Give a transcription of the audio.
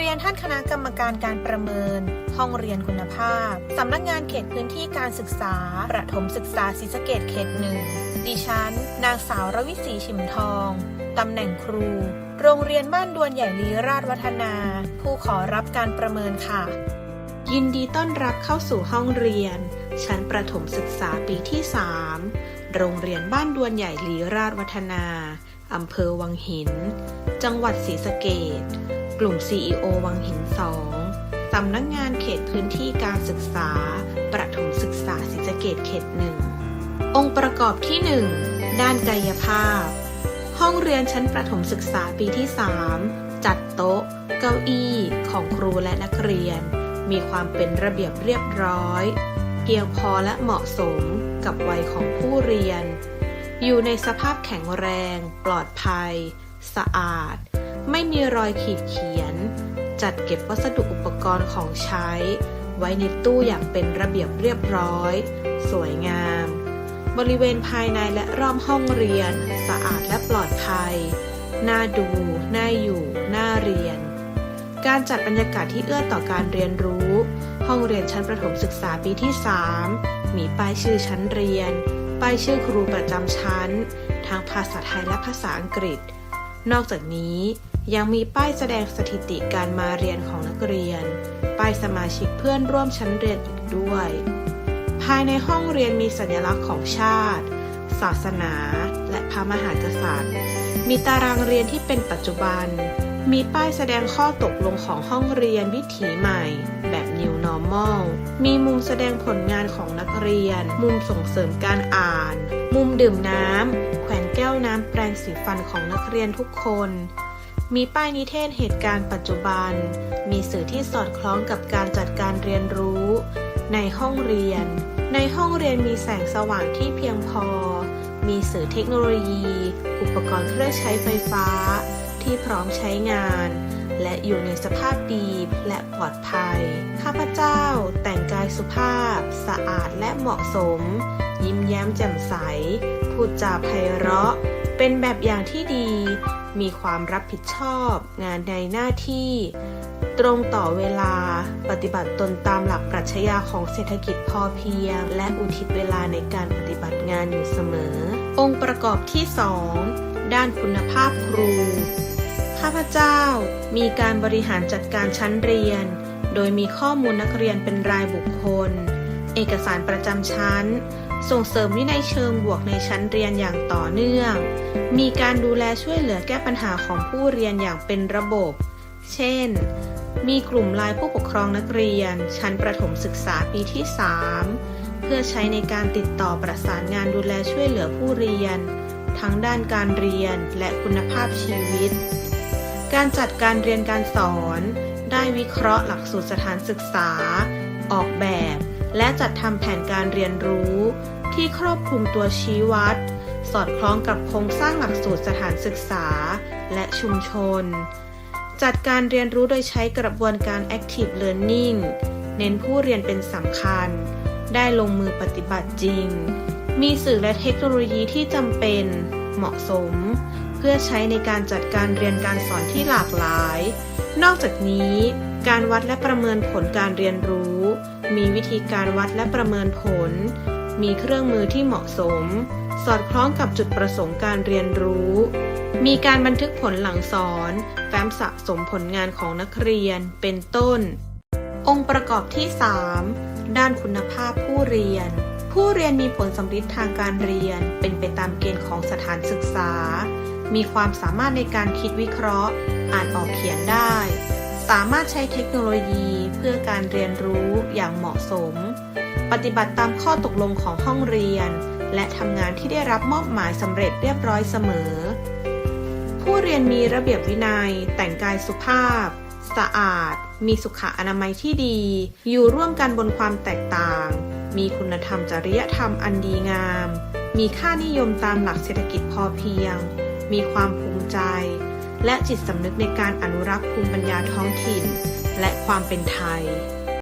เรียนท่านคณะการการประเมิน ห้องเรียนคุณภาพ สำนักงานเขตพื้นที่การศึกษา ประถมศึกษาศรีสะเกดเขตหนึ่ง ดิฉัน นางสาวรวิศรีชิมทอง ตำแหน่งครู โรงเรียนบ้านดวนใหญ่ลีราชวัฒนา ผู้ขอรับการประเมินค่ะ ยินดีต้อนรับเข้าสู่ห้องเรียน ชั้นประถมศึกษาปีที่ 3 โรงเรียนบ้านดวนใหญ่ลีราชวัฒนา อำเภอวังหิน จังหวัดศรีสะเกดกลุ่ม CEO วังหิน2สำนักงานเขตพื้นที่การศึกษา ประถมศึกษาศรีสะเกดเขตหนึ่ง องค์ประกอบที่ 1 ด้านกายภาพ ห้องเรียนชั้นประถมศึกษาปีที่ 3 จัดโต๊ะ เก้าอี้ของครูและนักเรียน มีความเป็นระเบียบเรียบร้อย เพียงพอและเหมาะสมกับวัยของผู้เรียน อยู่ในสภาพแข็งแรง ปลอดภัย สะอาด ไม่มีรอยขีดเขียน จัดเก็บวัสดุอุปกรณ์ของใช้ ไว้ในตู้อย่างเป็นระเบียบเรียบร้อย สวยงาม บริเวณภายในและรอบห้องเรียน สะอาดและปลอดภัย น่าดู น่าอยู่ น่าเรียน การจัดบรรยากาศที่เอื้อต่อการเรียนรู้ ห้องเรียนชั้นประถมศึกษาปีที่ 3 มีป้ายชื่อชั้นเรียน ป้ายชื่อครูประจำชั้น ทั้งภาษาไทยและภาษาอังกฤษ นอกจากนี้ยังมีป้ายแสดงสถิติการมาเรียนของนักเรียน ป้ายสมาชิกเพื่อนร่วมชั้นเรียนอีกด้วย ภายในห้องเรียนมีสัญลักษณ์ของชาติ ศาสนา และพระมหากษัตริย์ มีตารางเรียนที่เป็นปัจจุบัน มีป้ายแสดงข้อตกลงของห้องเรียนวิถีใหม่ แบบ New Normal มีมุมแสดงผลงานของนักเรียน มุมส่งเสริมการอ่าน มุมดื่มน้ำ แขวนแก้วน้ำแปรงสีฟันของนักเรียนทุกคน มีป้ายนิเทศเหตุการณ์ปัจจุบัน มีสื่อที่สอดคล้องกับการจัดการเรียนรู้ ในห้องเรียน ในห้องเรียนมีแสงสว่างที่เพียงพอ มีสื่อเทคโนโลยี อุปกรณ์เครื่องใช้ไฟฟ้า ที่พร้อมใช้งาน และอยู่ในสภาพดีและปลอดภัย ข้าพเจ้าแต่งกายสุภาพ สะอาดและเหมาะสม ยิ้มแย้มแจ่มใส พูดจาไพเราะ เป็นแบบอย่างที่ดี มีความรับผิดชอบงานในหน้าที่ ตรงต่อเวลา ปฏิบัติตนตามหลักปรัชญาของเศรษฐกิจพอเพียง และอุทิศเวลาในการปฏิบัติงานอยู่เสมอ องค์ประกอบที่ 2 ด้านคุณภาพครู ข้าพเจ้ามีการบริหารจัดการชั้นเรียน โดยมีข้อมูลนักเรียนเป็นรายบุคคล เอกสารประจำชั้น ส่งเสริมวินัยเชิงบวกในชั้นเรียนอย่างต่อเนื่อง มีการดูแลช่วยเหลือแก้ปัญหาของผู้เรียนอย่างเป็นระบบ เช่น มีกลุ่มไลน์ผู้ปกครองนักเรียน ชั้นประถมศึกษาปีที่ 3 เพื่อใช้ในการติดต่อประสานงานดูแลช่วยเหลือผู้เรียน ทั้งด้านการเรียนและคุณภาพชีวิต การจัดการเรียนการสอน ได้วิเคราะห์หลักสูตรสถานศึกษา ออกแบบ และจัดทำแผนการเรียนรู้ ที่ครอบคลุมตัวชี้วัด สอดคล้องกับโครงสร้างหลักสูตรสถานศึกษา และชุมชน จัดการเรียนรู้โดยใช้กระบวนการ Active Learning เน้นผู้เรียนเป็นสำคัญ ได้ลงมือปฏิบัติจริง มีสื่อและเทคโนโลยีที่จำเป็น เหมาะสม เพื่อใช้ในการจัดการเรียนการสอนที่หลากหลาย นอกจากนี้ การวัดและประเมินผลการเรียนรู้ มีวิธีการวัดและประเมินผล มีเครื่องมือที่เหมาะสม สอดคล้องกับจุดประสงค์การเรียนรู้ มีการบันทึกผลหลังสอน แฟ้มสะสมผลงานของนักเรียน เป็นต้น องค์ประกอบที่ 3 ด้านคุณภาพผู้เรียน ผู้เรียนมีผลสำฤทธิ์ทางการเรียน เป็นไปตามเกณฑ์ของสถานศึกษา มีความสามารถในการคิดวิเคราะห์ อ่านออกเขียนได้ สามารถใช้เทคโนโลยีเพื่อการเรียนรู้อย่างเหมาะสม ปฏิบัติตามข้อตกลงของห้องเรียน และทำงานที่ได้รับมอบหมายสำเร็จเรียบร้อยเสมอ ผู้เรียนมีระเบียบวินัย แต่งกายสุภาพ สะอาด มีสุขอนามัยที่ดี อยู่ร่วมกันบนความแตกต่าง มีคุณธรรมจริยธรรมอันดีงาม มีค่านิยมตามหลักเศรษฐกิจพอเพียง มีความภูมิใจ และจิตสำนึกในการอนุรักษ์ภูมิปัญญาท้องถิ่น และความเป็นไทย